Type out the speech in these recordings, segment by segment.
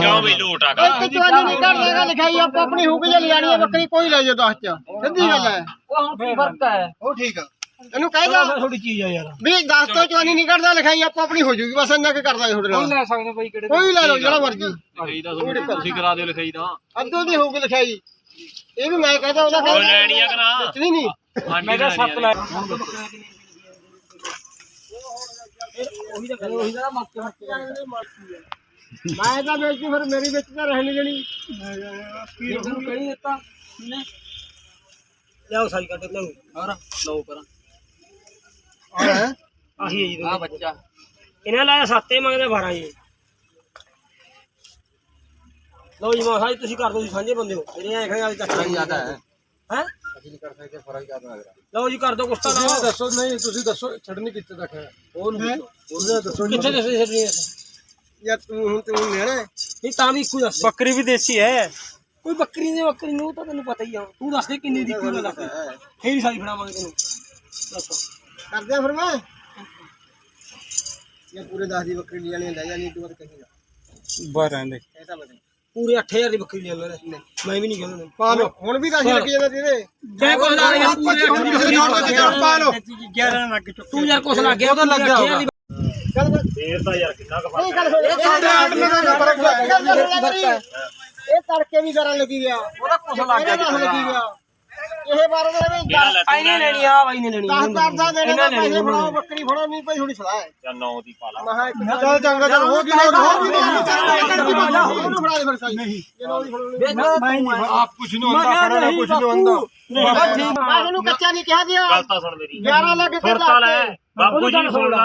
ਕਿਉਂ ਵੀ ਲੋਟ ਆ ਗਾ ਇੱਕ ਚਵਾਨੀ ਨਹੀਂ ਦੇਗਾ ਲਿਖਾਈ ਆਪਾਂ ਆਪਣੀ ਹੁਕ ਜੇ ਲਿਆਣੀ ਹੈ। ਬੱਕਰੀ ਕੋਈ ਲੈ ਜਾ 10 ਚ। ਸਿੱਧੀ ਗੱਲ ਹੈ। ਉਹ ਠੀਕ ਆ। ਇਹਨੂੰ ਕਹਿਦਾ ਥੋੜੀ ਚੀਜ਼ ਆ ਯਾਰ। ਵੀ 10 ਤੋਂ ਚਵਾਨੀ ਨਹੀਂ ਕਰਦਾ ਲਿਖਾਈ ਆਪਾਂ ਆਪਣੀ ਹੋ ਜੂਗੀ ਬਸ ਇੰਨਾ ਕਿ ਕਰਦਾ ਤੁਹਾਡੇ ਨਾਲ। ਲੈ ਸਕਦੇ ਬਈ ਕਿਹੜੇ ਕੋਈ ਲੈ ਲਓ ਜਿਹੜਾ ਮਰਜ਼ੀ। ਲਿਖਾਈ ਦਾ ਤੁਸੀਂ ਕਰਾ ਦਿਓ ਲਿਖਾਈ ਦਾ। ਅੱਧੋ ਦੀ ਹੋਊਗੀ ਲਿਖਾਈ। ਇਹ ਵੀ ਮੈਂ ਕਹਦਾ ਉਹਦਾ ਉਹ ਕਹਿੰਦਾ ਲੈਣੀ ਆ ਕਿ ਨਾ? ਵੇਚਣੀ ਨਹੀਂ। ਮੈਂ ਤਾਂ 7 ਲੈ ਮੈਂ ਤਾਂ ਵੇਚੀ ਫਿਰ ਮੇਰੀ ਵਿੱਚ ਤਾਂ ਰਹਿ ਨਹੀਂ ਜਣੀ ਕਹੀ ਦਿੱਤਾ। ਲਿਆਓ ਸਾਈ ਕੱਢ ਲਿਆਓ। ਹੋਰ? ਲਓ ਕਰਾਂ। ਆਹੀ ਹੈ ਜੀ ਆ ਬੱਚਾ। ਇਹਨਾਂ ਲਾਇਆ ਸੱਤੇ ਮੰਗਦੇ 12 ਜੀ। ਲਓ ਜੀ ਮਾ ਸਾਈ ਤੁਸੀਂ ਕਰ ਦਿਓ ਜੀ ਸਾਂਝੇ ਬੰਦੇ ਹੋ। ਮੇਰੇ ਐ ਖਿਆਲ ਚੱਕ ਜ਼ਿਆਦਾ ਹੈ। ਹੈ? ਅਸੀਂ ਨਹੀਂ ਕਰ ਸਕਦੇ ਫ਼ਰਕ ਜ਼ਿਆਦਾ ਲਓ ਜੀ ਕਰ ਦਿਓ ਕੁਸਤਾ ਲਾਓ। ਦੱਸੋ ਨਹੀਂ ਤੁਸੀਂ ਦੱਸੋ ਛੱਡਣੀ ਕਿੱਥੇ ਤੱਕ। ਹੈ? ਉਹਨੂੰ ਉਹਦਾ ਦੱਸੋ ਕਿੱਥੇ ਦੱਸੇ ਛੱਡਣੀ ਹੈ? ਯਾਰ ਤੂੰ ਹੁਣ ਤੂੰ ਲੈਣਾ ਹੈ? ਨਹੀਂ ਤਾਂ ਵੀ ਇੱਕੋ ਹੀ ਦੱਸ। ਬੱਕਰੀ ਵੀ ਦੇਸੀ ਹੈ। ਕੋਈ ਬੱਕਰੀ ਨੇ ਬੱਕਰੀ ਨੂੰ ਤਾਂ ਤੈਨੂੰ ਪਤਾ ਹੀ ਆ। ਤੂੰ ਦੱਸ ਦੇ ਕਿੰਨੀ ਦੀ ਕੀ ਲੱਗ ਫੇਰ ਹੀ ਸਾਈ ਫੜਾਵਾਂਗੇ ਤੈਨੂੰ। ਦੱਸ। ਕਰਦੇ ਫਿਰ ਮੈਂ ਇਹ ਪੂਰੇ 10 ਦੀ ਬੱਕਰੀ ਲੈ ਜਾਣੀ ਲੈ ਜਾਣੀ ਤੂੰ ਬਾਅਦ ਕਹੇਗਾ। ਬਾਰਾਂ ਦੇ। ਐਸਾ ਬਤਾ ਪੂਰੇ 8000 ਦੀ ਬੱਕਰੀ ਲੈ ਲੈ ਮੈਂ ਵੀ ਨਹੀਂ ਕਹਿੰਦਾ ਪਾ ਲਓ। ਹੁਣ ਵੀ 10 ਲੱਗੀ ਜਾਂਦਾ ਤੇਰੇ ਮੈਂ ਕੁਛ ਲਾ ਗਿਆ ਪੂਰੇ ਹੁਣ ਕਿਸੇ ਦੇ ਨੋਟ ਤੇ ਚੱਲ ਪਾ ਲਓ। 11 ਲੱਗ ਚੁੱਕੇ ਤੂੰ ਯਾਰ ਕੁਛ ਲੱਗ ਗਿਆ ਉਹਦਾ ਲੱਗ ਗਿਆ ਚੱਲ ਫਿਰ। ਤਾਂ ਯਾਰ ਕਿੰਨਾ ਕੁ ਨਹੀਂ ਗੱਲ ਸੁਣ ਇਹ ਤੜਕੇ ਵੀ ਕਰਨ ਲੱਗੀ ਗਿਆ ਉਹਦਾ ਕੁਛ ਲੱਗ ਗਿਆ ਲੱਗੀ ਗਿਆ ਇਹ ਬਾਰ ਦਾ ਵੀ ਕਿਹੜਾ ਲੈ ਆਈ ਨੇ ਲੈਣੀ ਆ ਬਾਈ ਨੇ ਲੈਣੀ 10 10 ਦਾ ਦੇਣੇ ਦਾ ਪੈਸੇ ਫੜਾਓ ਬੱਕਰੀ ਫੜਾਓ ਨਹੀਂ ਭਾਈ ਥੋੜੀ ਸਲਾਹ ਹੈ ਜਾਂ 9 ਦੀ ਪਾ ਲਾ। ਮਹਾ ਚੱਲ ਚੰਗਾ ਚੱਲ ਹੋ ਗਈ ਹੋ ਗਈ ਉਹਨੂੰ ਫੜਾ ਦੇ ਫਿਰ ਸਾਈ ਨਹੀਂ ਆਪ ਕੁਛ ਨਹੀਂ ਹੁੰਦਾ ਖੜਾ ਕੁਛ ਨਹੀਂ ਹੁੰਦਾ। ਮੈਂ ਉਹਨੂੰ ਕੱਚਾ ਨਹੀਂ ਕਿਹਾ ਗਿਆ ਗੱਲ ਤਾਂ ਸੁਣ ਮੇਰੀ। 11 ਲੱਖ ਤੇ ਸੁਣ ਤਾਂ ਲੈ ਬਾਪੂ ਜੀ ਨੂੰ ਸੁਣ ਲਾ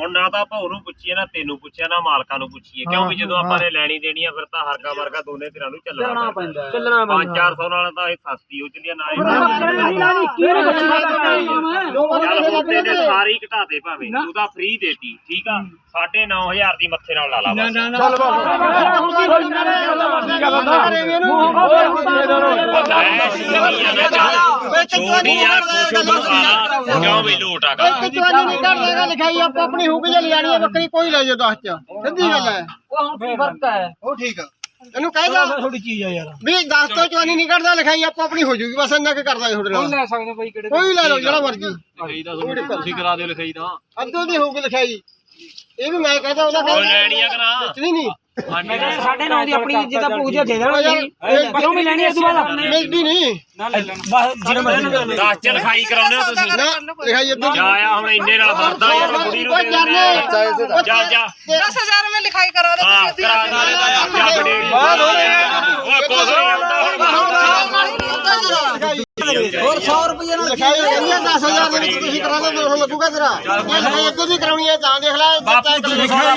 ਹੁਣ ਨਾ ਤਾਂ ਭਾਉ ਨੂੰ ਪੁੱਛੀਏ ਨਾ ਤੈਨੂੰ ਪੁੱਛਿਆ ਨਾ ਮਾਲਕਾਂ ਨੂੰ ਪੁੱਛੀਏ ਕਿਉਂਕਿ ਜਦੋਂ ਆਪਾਂ ਨੇ ਲੈਣੀ ਦੇਣੀ ਆ ਫਿਰ ਤਾਂ ਹਰਕਾ ਵਰਗਾ ਦੋਨੇ ਧਿਰਾਂ ਨੂੰ ਚੱਲਣਾ ਪੈਂਦਾ ਚੱਲਣਾ 5-400 ਨਾਲ ਤਾਂ ਇਹ ਸਸਤੀ ਹੋ ਚਲੀ ਆ ਨਾ ਇਹ ਚੱਲ ਸਾਰੀ ਘਟਾਤੇ ਭਾਵੇਂ ਤੂੰ ਤਾਂ ਫ੍ਰੀ ਦੇਤੀ ਠੀਕ ਆ 9500 ਦੀ ਮੱਥੇ ਨਾਲ ਲਾ ਲਾ ਬਸ ਛੋਟੀ ਕਿਉਂ ਵੀ ਲੋਟ ਨਹੀਂ ਲਿਖਾਈ ਆਪਾਂ ਆਪਣੀ ਹੁਕ ਜੇ ਲਿਆਣੀ ਹੈ ਬੱਕਰੀ ਕੋਈ ਲੈ ਜਾ 10 ਚ। ਸਿੱਧੀ ਗੱਲ ਹੈ। ਉਹ ਹੁਣ ਕੀ ਫ਼ਰਕ ਹੈ? ਉਹ ਠੀਕ ਆ। ਇਹਨੂੰ ਕਹਿਦਾ ਥੋੜੀ ਚੀਜ਼ ਆ ਯਾਰ। ਵੀ 10 ਤੋਂ ਚਵਾਨੀ ਨਹੀਂ ਕਰਦਾ ਲਿਖਾਈ ਆਪਾਂ ਆਪਣੀ ਹੋ ਜੂਗੀ ਬਸ ਇੰਨਾ ਕਿ ਕਰਦਾ ਤੁਹਾਡੇ ਨਾਲ। ਲੈ ਸਕਦੇ ਬਈ ਕਿਹੜੇ ਕੋਈ ਲੈ ਲਓ ਜਿਹੜਾ ਮਰਜ਼ੀ। ਲਿਖਾਈ ਦਾ ਤੁਸੀਂ ਕਰਾ ਦਿਓ ਲਿਖਾਈ ਦਾ ਅੱਧੋ ਦੀ ਹੋਊਗੀ ਲਿਖਾਈ। ਇਹ ਵੀ ਮੈਂ ਕਹਦਾ ਉਹਦਾ ਲੈਣੀ ਆ ਕਿ ਨਾ? ਵੇਚਣੀ ਨਹੀਂ। ਮੈਂ ਕਿਹਾ ਸਾਢੇ ਨੌ ਦੀ ਲਿਖਾਈ ਕਰਾਉਂਦੇ ਹੋ ਤੁਸੀਂ। ਨਾ ਹੋਰ 100 ਰੁਪਏ ਨਾਲ ਲਿਖਾਈ ਹੋਈ ਹੈ 10000 ਦੇ ਵਿੱਚ ਤੁਸੀਂ ਕਰਾ ਦੋ ਤੁਹਾਨੂੰ ਲੱਗੂਗਾ ਤੇਰਾ। ਇਹ ਲਿਖਾਈ ਇੱਕੋ ਦੀ ਕਰਾਉਣੀ ਹੈ ਤਾਂ ਦੇਖ ਲੈ ਬਾਪੂ ਜੀ ਲਿਖਾਈ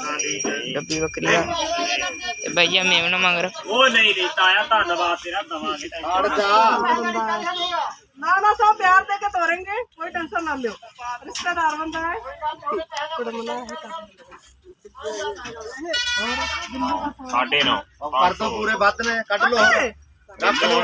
ਡੱਬੀ ਬੱਕਰੀ ਦਾ ਤੇ ਭਾਈ ਆ ਮੇਮਣਾ ਮੰਗਰ ਉਹ ਨਹੀਂ ਨਹੀਂ ਤਾਇਆ ਧੰਨਵਾਦ ਤੇਰਾ ਦਵਾਂਗੇ ना ना सब प्यार दे के तोड़ेंगे कोई टेंशन ना लो रिश्तेदार बनता है कुड़मना है ਸਾਢੇ 9 ਕਰ ਤੋਂ ਪੂਰੇ ਵੱਧ ਨੇ ਕੱਢ ਲੋ ਰੱਖ ਲਓ